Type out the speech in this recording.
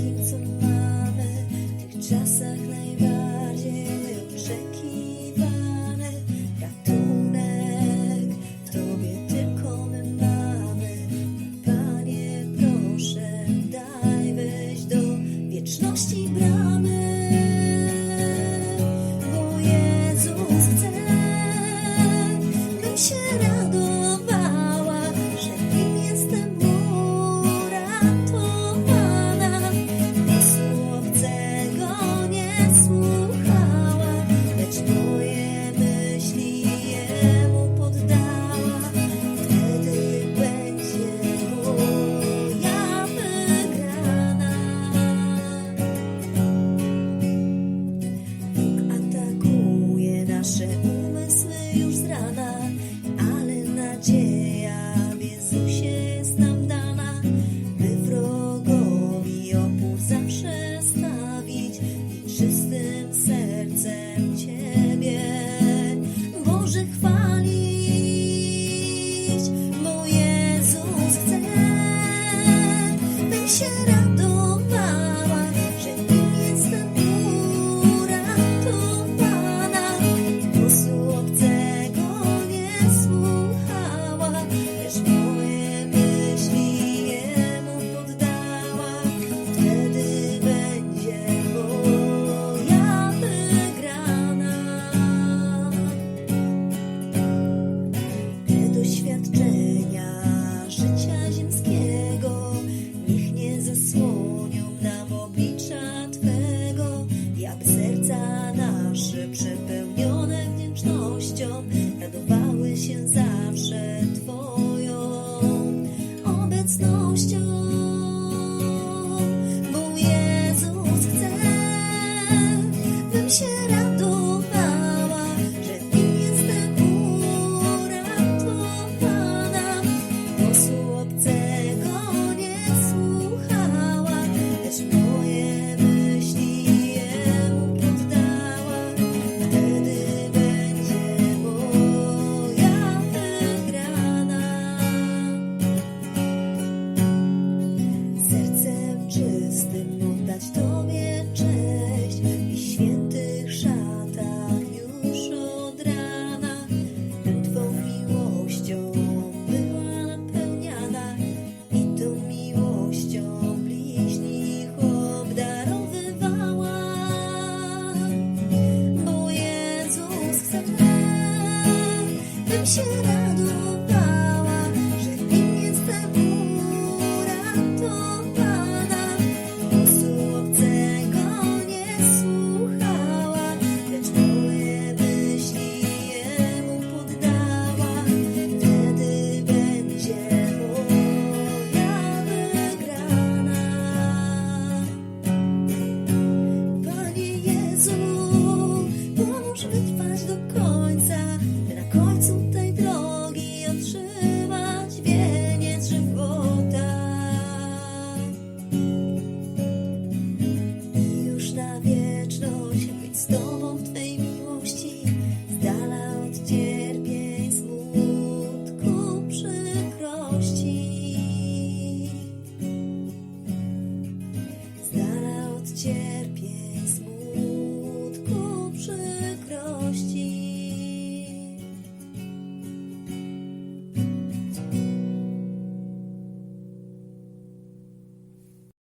wszystkim, co mamy w tych czasach najbardziej wyczekiwany. Ratunek w Tobie tylko my mamy. Panie, proszę, daj wejść do wieczności bram. 太多把我现在。是的